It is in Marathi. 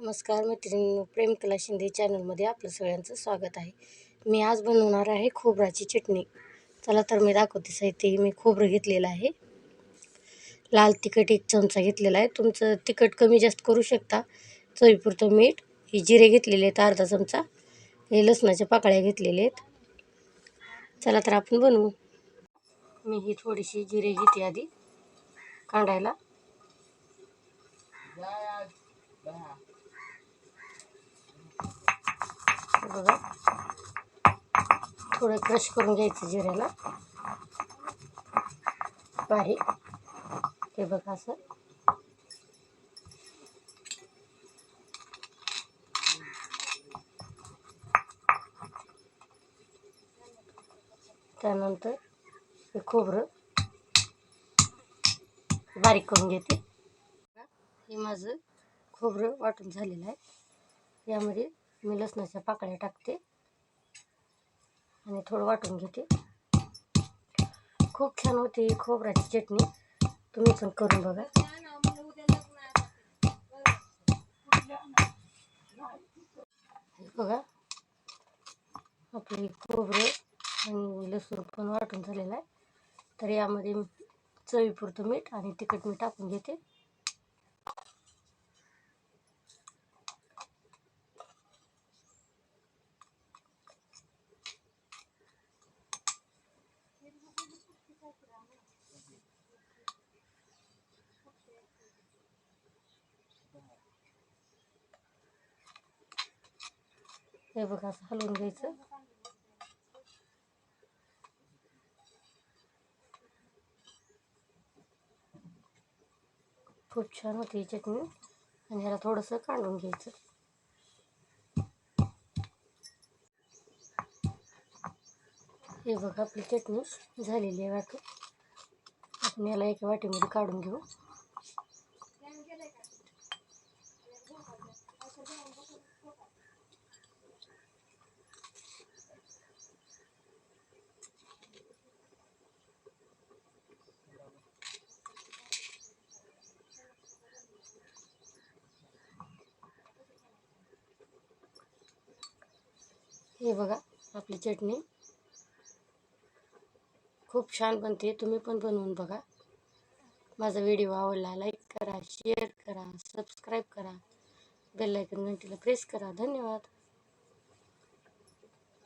नमस्कार मैत्रिणी प्रेम कला शिंदे चॅनलमध्ये आपलं सगळ्यांचं स्वागत आहे. मी आज बनवणार आहे खोबराची चटणी. चला तर मी दाखवते साहित्य मी खोबरं घेतलेलं आहे. लाल तिखट एक चमचा घेतलेला आहे. तुमचं तिखट कमी जास्त करू शकता. चवीपुरतं मीठ हे जिरे घेतलेले आहेत अर्धा चमचा. हे लसणाच्या पाकळ्या घेतलेले आहेत. चला तर आपण बनवू. मी ही थोडीशी जिरे घेते आधी कांडायला हे बघा. थोडं क्रश करून घ्यायचं जिऱ्याला. बारीक. हे बघा असं. त्यानंतर हे खोबरं बारीक करून घेते. हे माझं खोबरं वाटून झालेलं आहे. यामध्ये मी लसणाच्या पाकळ्या टाकते. आणि थोडं वाटून घेते. खूप छान होते खोबऱ्याची चटणी. तुम्ही पण करून बघा. बघा. आपली खोबरं आणि लसूण पण वाटून झालेलं आहे. तर यामध्ये चवीपुरतं मीठ आणि तिखट मी टाकून घेते. हे बघा असं हलवून घ्यायचं. खूप छान होती ही चटणी. आणि ह्याला थोडंसं काढून घ्यायचं. हे बघा आपली चटणी झालेली आहे वाटू आपण याला एका वाटीमध्ये काढून घेऊ हे बघा आपली चटणी खूप छान बनते. तुम्ही पण बनवून बघा. माझा व्हिडिओ आवडला लाईक करा शेअर करा सबस्क्राईब करा. बेल आयकन घंटीला प्रेस करा. धन्यवाद.